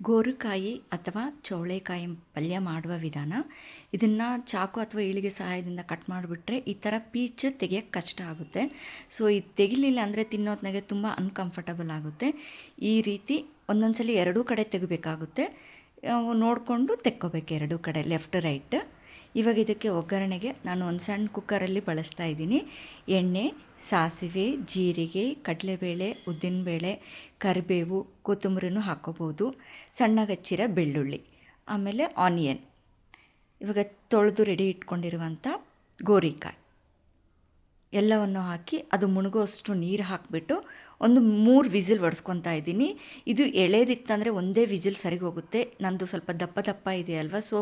ಗೋರುಕಾಯಿ ಅಥವಾ ಚೌಳೆಕಾಯಿ ಪಲ್ಯ ಮಾಡುವ ವಿಧಾನ. ಇದನ್ನು ಚಾಕು ಅಥವಾ ಇಳಿಗೆ ಸಹಾಯದಿಂದ ಕಟ್ ಮಾಡಿಬಿಟ್ರೆ ಈ ಥರ ಪೀಚ್ ತೆಗಿಯೋಕ್ಕೆ ಕಷ್ಟ ಆಗುತ್ತೆ. ಸೊ ಇದು ತೆಗಿಲಿಲ್ಲ ಅಂದರೆ ತಿನ್ನೋತ್ನಾಗೆ ತುಂಬ ಅನ್ಕಂಫರ್ಟಬಲ್ ಆಗುತ್ತೆ. ಈ ರೀತಿ ಒಂದೊಂದು ಸಲ ಎರಡೂ ಕಡೆ ತೆಗಿಬೇಕಾಗುತ್ತೆ. ನೋಡಿಕೊಂಡು ತೆಕ್ಕೋಬೇಕು ಎರಡೂ ಕಡೆ ಲೆಫ್ಟ್ ರೈಟ್ ಇವಾಗ ಇದಕ್ಕೆ ಒಗ್ಗರಣೆಗೆ ನಾನು ಒಂದು ಸಣ್ಣ ಕುಕ್ಕರಲ್ಲಿ ಬಳಸ್ತಾ ಇದ್ದೀನಿ. ಎಣ್ಣೆ, ಸಾಸಿವೆ, ಜೀರಿಗೆ, ಕಡಲೆಬೇಳೆ, ಉದ್ದಿನಬೇಳೆ, ಕರಿಬೇವು, ಕೊತ್ತಂಬರಿನೂ ಹಾಕ್ಕೋಬೋದು. ಸಣ್ಣಗೆ ಹಚ್ಚಿರೋ ಬೆಳ್ಳುಳ್ಳಿ, ಆಮೇಲೆ ಆನಿಯನ್. ಇವಾಗ ತೊಳೆದು ರೆಡಿ ಇಟ್ಕೊಂಡಿರುವಂಥ ಗೋರಿಕಾಯಿ. ಎಲ್ಲವನ್ನು ಹಾಕಿ ಅದು ಮುಣುಗೋಷ್ಟು ನೀರು ಹಾಕಿಬಿಟ್ಟು ಒಂದು ಮೂರು ವಿಜಿಲ್ ಒಡ್ಸ್ಕೊತಾ ಇದ್ದೀನಿ. ಇದು ಎಳೆದಿತ್ತಂದರೆ ಒಂದೇ ವಿಜಿಲ್ ಸರಿಗೆ ಹೋಗುತ್ತೆ. ನಂದು ಸ್ವಲ್ಪ ದಪ್ಪ ದಪ್ಪ ಇದೆ ಅಲ್ವಾ? ಸೊ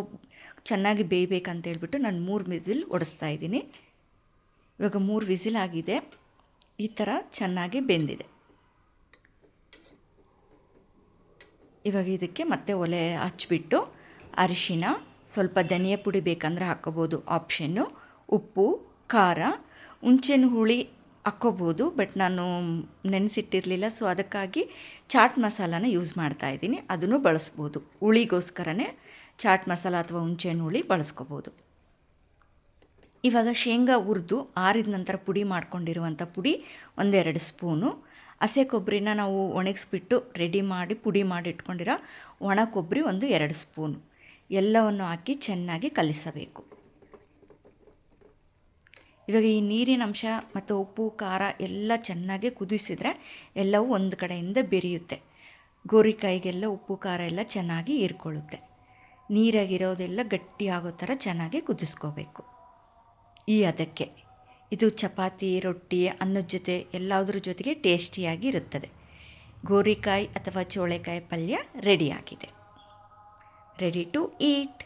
ಚೆನ್ನಾಗಿ ಬೇಯಬೇಕಂತ ಹೇಳ್ಬಿಟ್ಟು ನಾನು ಮೂರು ವಿಸಿಲ್ ಒಡಿಸ್ತಾ ಇದ್ದೀನಿ. ಇವಾಗ ಮೂರು ವಿಜಿಲ್ ಆಗಿದೆ. ಈ ಥರ ಚೆನ್ನಾಗಿ ಬೆಂದಿದೆ. ಇವಾಗ ಇದಕ್ಕೆ ಮತ್ತೆ ಒಲೆ ಹಚ್ಚಿಬಿಟ್ಟು ಅರಿಶಿನ ಸ್ವಲ್ಪ ಧನಿಯಾ ಪುಡಿ ಬೇಕಂದರೆ ಹಾಕ್ಕೋಬೋದು ಆಪ್ಷನ್ನು ಉಪ್ಪು, ಖಾರ ಹುಣ್ಸೆಹಣ್ಣು ಹುಳಿ ಹಾಕ್ಕೋಬೋದು ಬಟ್ ನಾನು ನೆನೆಸಿಟ್ಟಿರಲಿಲ್ಲ ಸೊ ಅದಕ್ಕಾಗಿ ಚಾಟ್ ಮಸಾಲಾನ ಯೂಸ್ ಮಾಡ್ತಾ ಇದ್ದೀನಿ. ಅದನ್ನು ಬಳಸ್ಬೋದು. ಹುಳಿಗೋಸ್ಕರನೇ ಚಾಟ್ ಮಸಾಲ ಅಥವಾ ಹುಣ್ಸೆಹಣ್ಣು ಹುಳಿ ಬಳಸ್ಕೋಬೋದು. ಇವಾಗ ಶೇಂಗಾ ಹುರಿದು ಆರಿದ ನಂತರ ಪುಡಿ ಮಾಡ್ಕೊಂಡಿರುವಂಥ ಪುಡಿ ಒಂದೆರಡು ಸ್ಪೂನು. ಹಸೆ ಕೊಬ್ಬರಿನ ನಾವು ಒಣಗಿಸ್ಬಿಟ್ಟು ರೆಡಿ ಮಾಡಿ ಪುಡಿ ಮಾಡಿ ಇಟ್ಕೊಂಡಿರೋ ಒಣ ಕೊಬ್ಬರಿ ಒಂದು ಎರಡು ಸ್ಪೂನು. ಎಲ್ಲವನ್ನು ಹಾಕಿ ಚೆನ್ನಾಗಿ ಕಲಿಸಬೇಕು. ಇವಾಗ ಈ ನೀರಿನ ಅಂಶ ಮತ್ತು ಉಪ್ಪು, ಖಾರ ಎಲ್ಲ ಚೆನ್ನಾಗಿ ಕುದಿಸಿದರೆ ಎಲ್ಲವೂ ಒಂದು ಕಡೆಯಿಂದ ಬೆರೆಯುತ್ತೆ. ಗೋರಿಕಾಯಿಗೆಲ್ಲ ಉಪ್ಪು, ಖಾರ ಎಲ್ಲ ಚೆನ್ನಾಗಿ ಹೀರ್ಕೊಳ್ಳುತ್ತೆ ನೀರಾಗಿರೋದೆಲ್ಲ ಗಟ್ಟಿಯಾಗೋ ಥರ ಚೆನ್ನಾಗಿ ಕುದಿಸ್ಕೋಬೇಕು. ಈ ಅದಕ್ಕೆ ಇದು ಚಪಾತಿ, ರೊಟ್ಟಿ ಅನ್ನದ ಜೊತೆ ಎಲ್ಲದರ ಜೊತೆಗೆ ಟೇಸ್ಟಿಯಾಗಿ ಇರುತ್ತದೆ. ಗೋರಿಕಾಯಿ ಅಥವಾ ಚೋಳೆಕಾಯಿ ಪಲ್ಯ ರೆಡಿಯಾಗಿದೆ ರೆಡಿ ಟು ಈಟ್